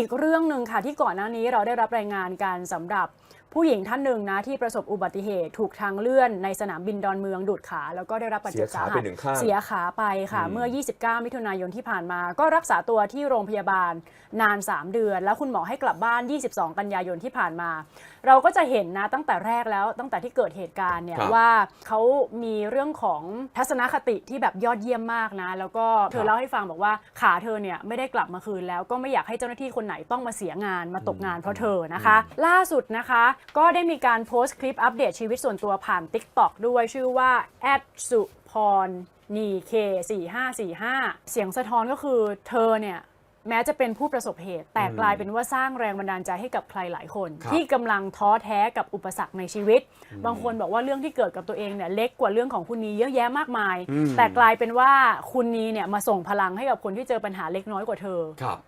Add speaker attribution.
Speaker 1: อีกเรื่องหนึ่งค่ะที่ก่อนหน้านี้เราได้รับรายงานการสำหรับ ผู้หญิงท่านหนึ่งนะที่ประสบอุบัติเหตุถูกทางเลื่อนในสนามบินดอนเมืองดูดขา แล้วก็ได้รับบาดเจ็บ
Speaker 2: เสียขา
Speaker 1: สา
Speaker 2: ไป
Speaker 1: หัส
Speaker 2: หนึ่งข้าง
Speaker 1: เสียขาไปค่ะ
Speaker 2: อืม
Speaker 1: เมื่อ 29 มิถุนายนที่ผ่านมา ก็รักษาตัวที่โรงพยาบาลนาน 3 เดือน แล้วคุณหมอให้กลับบ้าน 22 กันยายนที่ผ่านมา เราก็จะเห็นนะตั้งแต่แรกแล้วตั้งแต่ที่เกิดเหตุการณ์เนี่ย
Speaker 2: ครับ
Speaker 1: ว่าเขามีเรื่องของทัศนคติที่แบบยอดเยี่ยมมากนะ แล้วก็เธ
Speaker 2: ครั
Speaker 1: อบเล่าให้ฟังบอกว่าขาเธอเนี่ยไม่ได้กลับมาคืนแล้วก็ไม่อยากให้เจ้าหน้าที่คนไหนต้องมาเสียงานมาตกงานเพราะเธอนะคะ ล่าสุดนะคะก็ได้มีการโพสต์คลิปอัปเดตชีวิตส่วนตัวผ่าน TikTok ด้วยชื่อว่าแอดสุพรนีเค4545 เสียงสะท้อนก็คือเธอเนี่ยแม้จะเป็นผู้ประสบเหตุ แต่
Speaker 2: อืม
Speaker 1: กลายเป็นว่าสร้างแรงบันดาลใจให้กับใครหลายคน
Speaker 2: ครับ
Speaker 1: ที่กำลังท้อแท้กับอุปสรรคในชีวิต บางคนบอกว่าเรื่องที่เกิดกับตัวเองเนี่ยเล็กกว่าเรื่องของคุณนีเยอะแยะมากมาย
Speaker 2: อืม
Speaker 1: แต่กลายเป็นว่าคุณนีเนี่ยมาส่งพลังให้กับคนที่เจอปัญหาเล็กน้อยกว่าเธอ
Speaker 2: ครับ